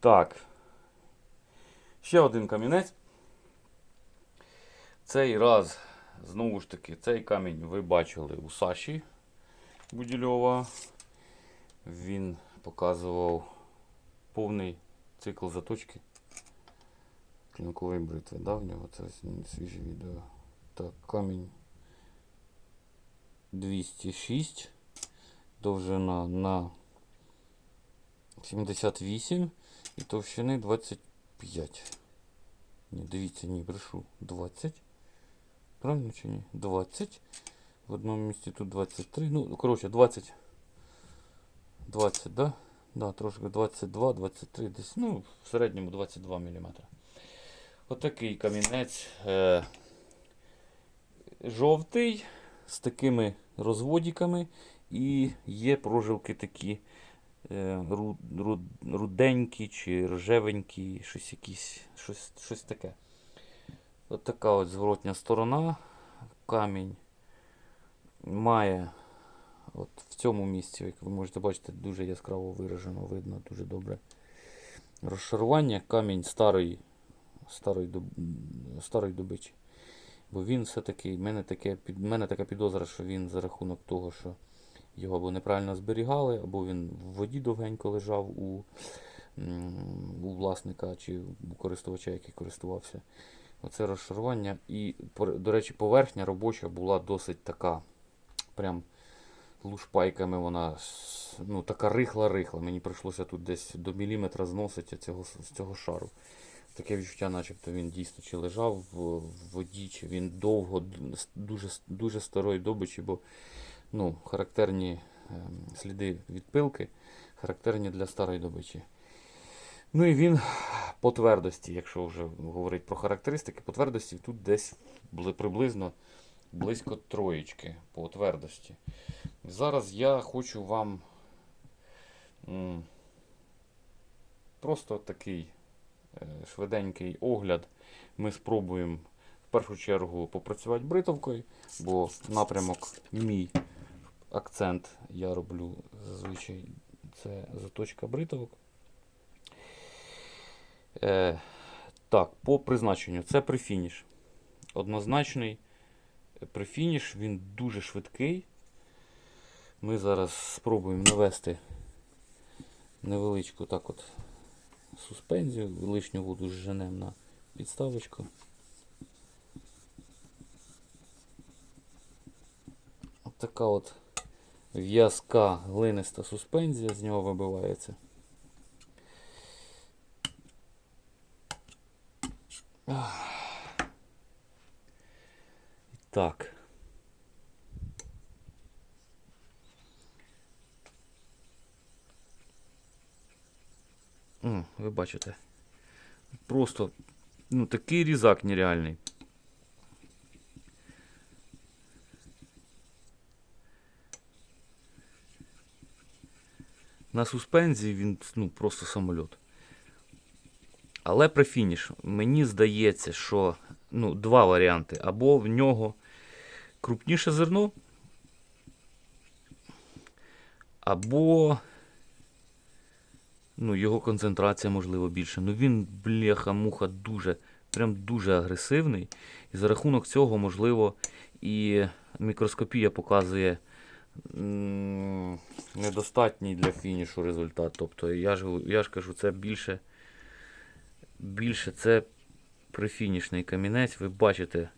Так. Ще один камінець. Цей раз, знову ж таки, цей камінь ви бачили у Саші Будільова. Він показував повний цикл заточки клінкової бритви. Да, в нього це свіже відео. Так, камінь 206. Довжина на 78 і товщини 25. Ні, дивіться, ні, брешу. 20. Правильно чи ні? 20. В одному місці тут 23. Ну, коротше, 20. 20, да? Да, трошки 22, 23, десь, ну, в середньому 22 мм. Отакий камінець. Е, жовтий з такими розводиками. І є прожилки такі е, ру- ру- руденькі чи рожевенькі, щось якісь, щось, щось таке. От така от зворотня сторона. Камінь має от в цьому місці, як ви можете бачити, дуже яскраво виражено, видно дуже добре. Розшарування камінь старої, старої, старої добичі. Бо він все-таки, в мене, таке, мене така підозра, що він за рахунок того, що його або неправильно зберігали, або він в воді довгенько лежав у, у власника чи у користувача, який користувався. Оце розшарування. І, до речі, поверхня робоча була досить така, прям лушпайками вона ну, така рихла-рихла. Мені прийшлося тут десь до міліметра зносити цього, з цього шару. Таке відчуття, начебто він дійсно чи лежав в, воді, чи він довго, дуже, дуже старої добичі, бо ну, характерні ем, сліди від пилки, характерні для старої добичі. Ну і він по твердості, якщо вже говорити про характеристики, по твердості тут десь приблизно близько троєчки по твердості. Зараз я хочу вам просто такий е, швиденький огляд. Ми спробуємо в першу чергу попрацювати бритовкою, бо напрямок мій акцент я роблю зазвичай це заточка бритовок. Е, так, по призначенню. Це префініш. Однозначний префініш, він дуже швидкий. Ми зараз спробуємо навести невеличку так от суспензію, лишню воду зженемо на підставочку. От така от в'язка глиниста суспензія з нього вибивається. Так. Ви бачите. Просто ну, такий різак нереальний. На суспензії він ну, просто самольот. Але при фініш, мені здається, що ну, два варіанти. Або в нього крупніше зерно, або ну, його концентрація, можливо, більше. Ну він, бляха-муха, дуже, прям дуже агресивний. І за рахунок цього, можливо, і мікроскопія показує недостатній для фінішу результат. Тобто, я ж, я ж кажу, це більше, більше це прифінішний камінець. Ви бачите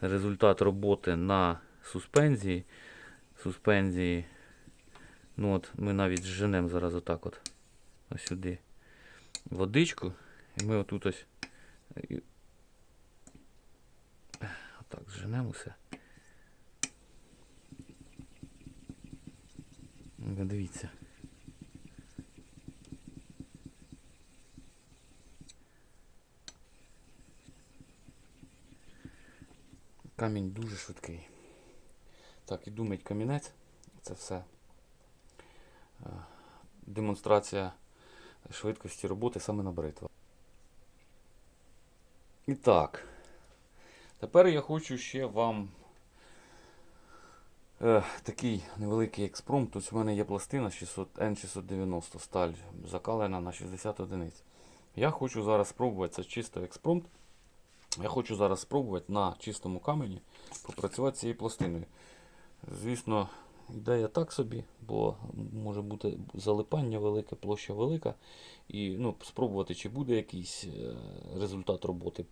результат роботи на суспензії. Суспензії. Ну от, ми навіть зженемо зараз отак от. Ось сюди водичку. І ми отут ось. Отак, зженемо все. Ну, Дивіться. Камінь дуже швидкий. Так, іду мить камінець. Це все. е, Демонстрація швидкості роботи саме на бритвах. І так. Тепер я хочу ще вам Е, такий невеликий експромт. Тут у мене є пластина 600, N690 сталь закалена на 60 одиниць. Я хочу зараз спробувати, це чисто експромт. Я хочу зараз спробувати на чистому камені попрацювати цією пластиною. Звісно, ідея так собі, бо може бути залипання велике, площа велика. І ну, спробувати, чи буде якийсь е, результат роботи.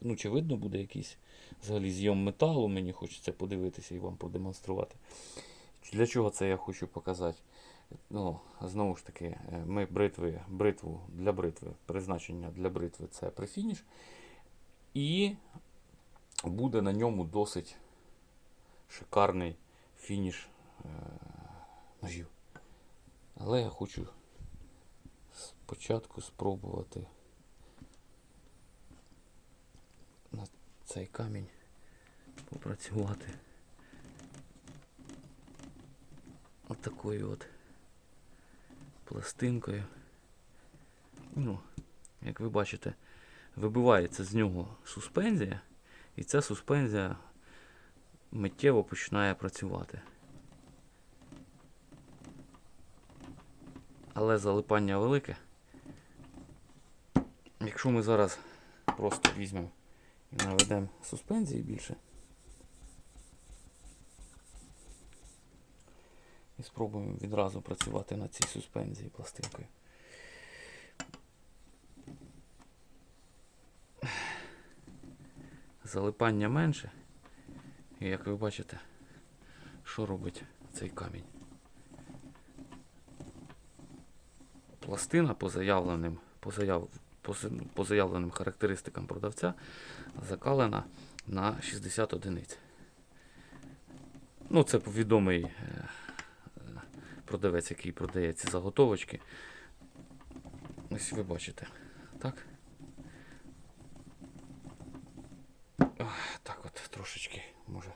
Ну, чи видно буде якийсь взагалі зйом металу. Мені хочеться подивитися і вам продемонструвати. Для чого це я хочу показати? Ну, знову ж таки, е, ми бритви, бритву для бритви, призначення для бритви це префініш. І буде на ньому досить шикарний фініш е, ножів. Але я хочу спочатку спробувати на цей камінь попрацювати. От такою от пластинкою. Ну, як ви бачите, вибивається з нього суспензія, і ця суспензія миттєво починає працювати. Але залипання велике. Якщо ми зараз просто візьмемо і наведемо суспензії більше. І спробуємо відразу працювати на цій суспензії пластинкою. Залипання менше. І як ви бачите, що робить цей камінь? Пластина по заявленим, по заяв, по, заявленим характеристикам продавця закалена на 60 одиниць. Ну, це відомий е, продавець, який продає ці заготовочки. Ось ви бачите. Так? Так от трошечки, може,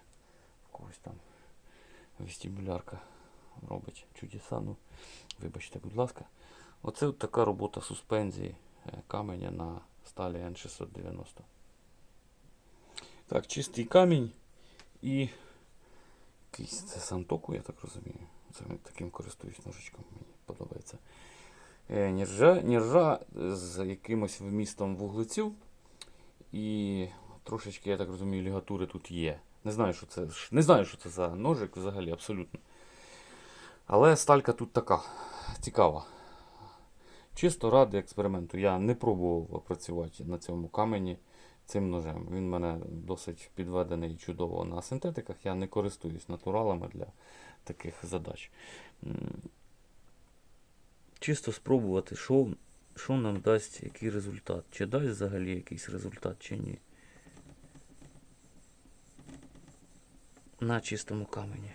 в когось там вестибулярка робить чудеса. Ну, вибачте, будь ласка. Оце от така робота суспензії е, каменя на сталі N690. Так, чистий камінь і якийсь це сантоку, я так розумію. Це таким користуюсь ножичком, мені подобається. Е, Ніржа, ніржа з якимось вмістом вуглецю. І трошечки, я так розумію, лігатури тут є. Не знаю, що це, не знаю, що це за ножик взагалі, абсолютно. Але сталька тут така цікава. Чисто ради експерименту. Я не пробував працювати на цьому камені цим ножем. Він в мене досить підведений чудово на синтетиках. Я не користуюсь натуралами для таких задач. Чисто спробувати, що, що нам дасть який результат. Чи дасть взагалі якийсь результат, чи ні. На чистому камені.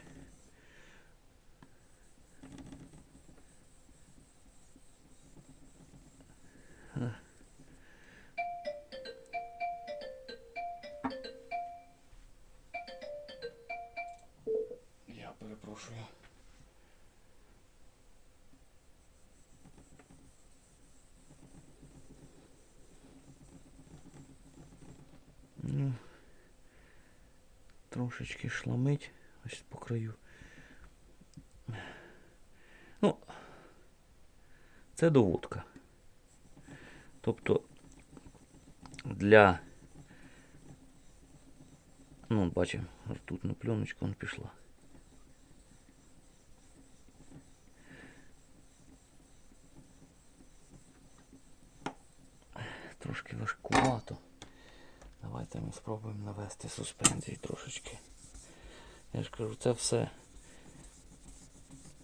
Трошечки шламить ось по краю. Ну, це доводка. Тобто для. Ну, бачимо, тут на пленочку он пішла. Трошки важкувато. Давайте ми спробуємо навести суспензії трошечки. Я ж кажу, це все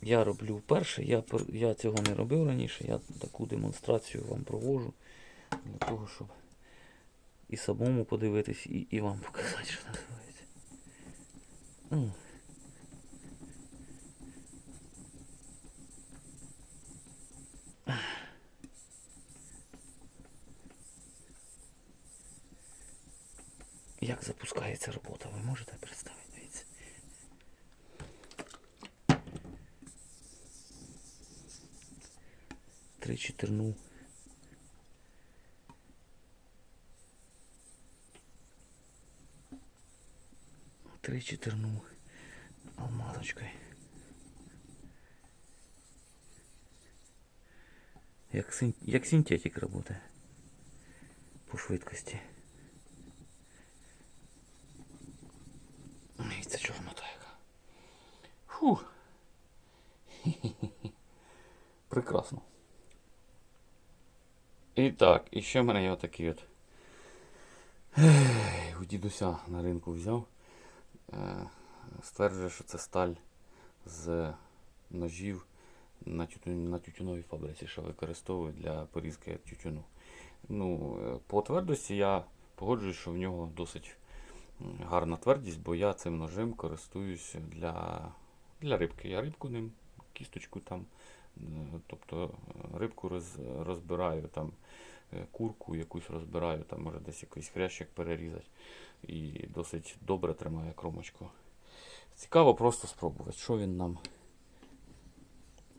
я роблю вперше. Я, я цього не робив раніше. Я таку демонстрацію вам провожу для того, щоб і самому подивитись, і, і вам показати, що називається. Запускається робота, ви можете представити? Дивіться. Три чотирну. Три чотирну. алмазочкою. Як, син... як синтетик працює. По швидкості. І це чорнота яка. Фух. Прекрасно. І так, і ще в мене є отакий от. У дідуся на ринку взяв. Е, Стверджує, що це сталь з ножів на, на тютюновій фабриці, що використовують для порізки тютюну. Ну, е, по твердості я погоджуюсь, що в нього досить гарна твердість, бо я цим ножем користуюсь для, для рибки. Я рибку ним, кісточку там, тобто е, рибку роз, розбираю, там, е, курку якусь розбираю, там може десь якийсь хрящик перерізати. І досить добре тримає кромочку. Цікаво просто спробувати, що він нам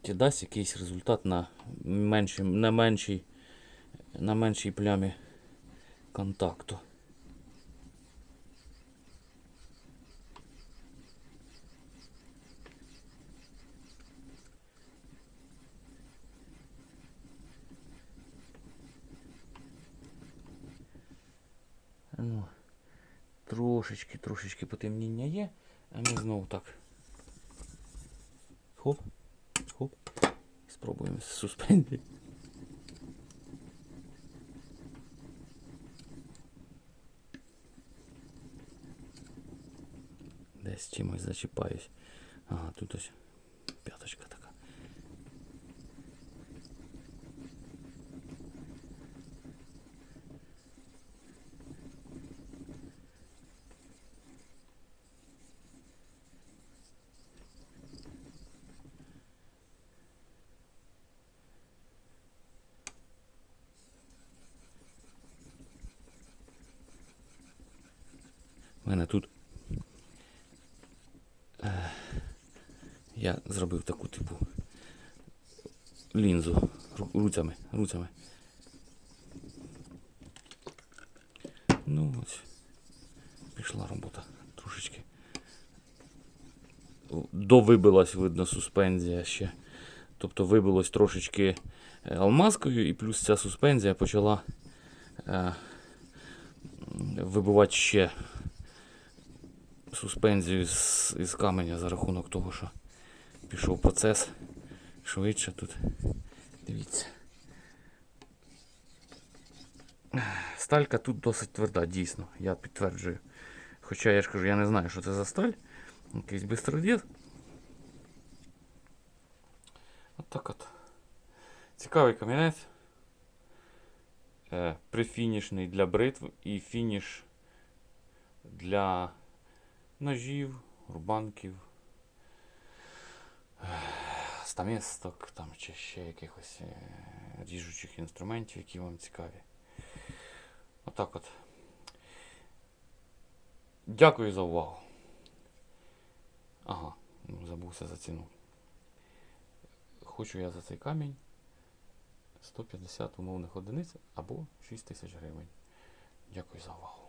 чи дасть якийсь результат на меншій, на меншій, на меншій плямі контакту. Ну, трошечки, трошечки потемніння є, а ми знову так. Хоп, хоп. Спробуємо з. Десь чимось зачіпаюсь. Ага, тут ось п'яточка така. У мене тут. е, Я зробив таку типу лінзу ру- руцями, руцями. Ну ось. Пішла робота трошечки. Довибилась, видно, суспензія ще. Тобто вибилось трошечки е, алмазкою, і плюс ця суспензія почала е, вибивати ще суспензію з, із каменя за рахунок того, що пішов процес швидше тут. Дивіться. Сталька тут досить тверда, дійсно, я підтверджую. Хоча я ж кажу, я не знаю, що це за сталь. Якийсь бистродіт. От так от. Цікавий камінець. Е, прифінішний для бритв і фініш для ножів, рубанків, стамісток там, чи ще якихось е, ріжучих інструментів, які вам цікаві. Отак от. Дякую за увагу. Ага, ну, забувся за ціну. Хочу я за цей камінь 150 умовних одиниць або 6 тисяч гривень. Дякую за увагу.